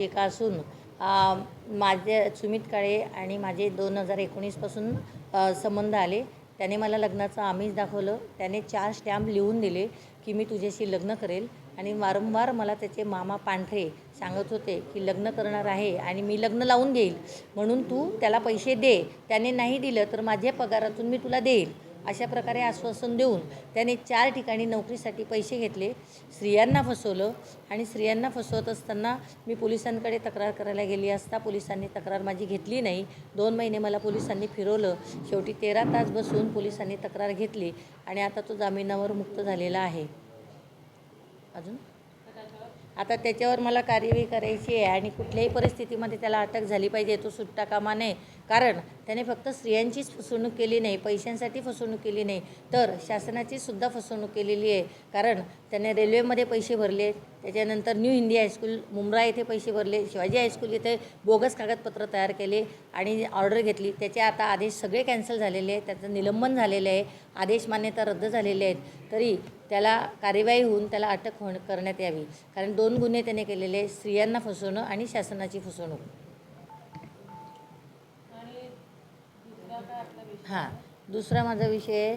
एक असून माझे सुमित काळे आणि माझे दोन हजार एकोणीसपासून संबंध आले. त्याने मला लग्नाचं आमिष दाखवलं. त्याने चार स्टॅम्प लिहून दिले की मी तुझ्याशी लग्न करेल. आणि वारंवार मला त्याचे मामा पांढरे सांगत होते की लग्न करणार आहे आणि मी लग्न लावून देईल म्हणून तू त्याला पैसे दे. त्याने नाही दिलं तर माझ्या पगारातून मी तुला देईल. अशा प्रकारे आश्वासन देऊन त्याने चार ठिकाणी नोकरीसाठी पैसे घेतले. स्त्रियांना फसवलं आणि स्त्रियांना फसवत असताना मी पोलिसांकडे तक्रार करायला गेली असता पोलिसांनी तक्रार माझी घेतली नाही. दोन महिने मला पोलिसांनी फिरवलं. शेवटी तेरा तास बसून पोलिसांनी तक्रार घेतली आणि आता तो जामिनावर मुक्त झालेला आहे. अजून? आता त्याच्यावर मला कार्यवाही करायची आहे आणि कुठल्याही परिस्थितीमध्ये त्याला अटक झाली पाहिजे तो सुट्टा कामा नये. कारण त्याने फक्त स्त्रियांचीच फसवणूक केली नाही पैशांसाठी फसवणूक केली नाही तर शासनाची सुद्धा फसवणूक केलेली आहे. कारण त्याने रेल्वेमध्ये पैसे भरले त्याच्यानंतर न्यू हिंदी हायस्कूल मुंब्रा येथे पैसे भरले शिवाजी हायस्कूल येथे बोगस कागदपत्र तयार केले आणि ऑर्डर घेतली. त्याचे आता आदेश सगळे कॅन्सल झालेले आहेत त्याचं निलंबन झालेलं आहे आदेश मान्यता रद्द झालेले आहेत. तरी त्याला कार्यवाही होऊन त्याला अटक होण करण्यात यावी. कारण दोन गुन्हे त्याने केलेले स्त्रियांना फसवणं आणि शासनाची फसवणूक. हां दुसरा माझा विषय आहे.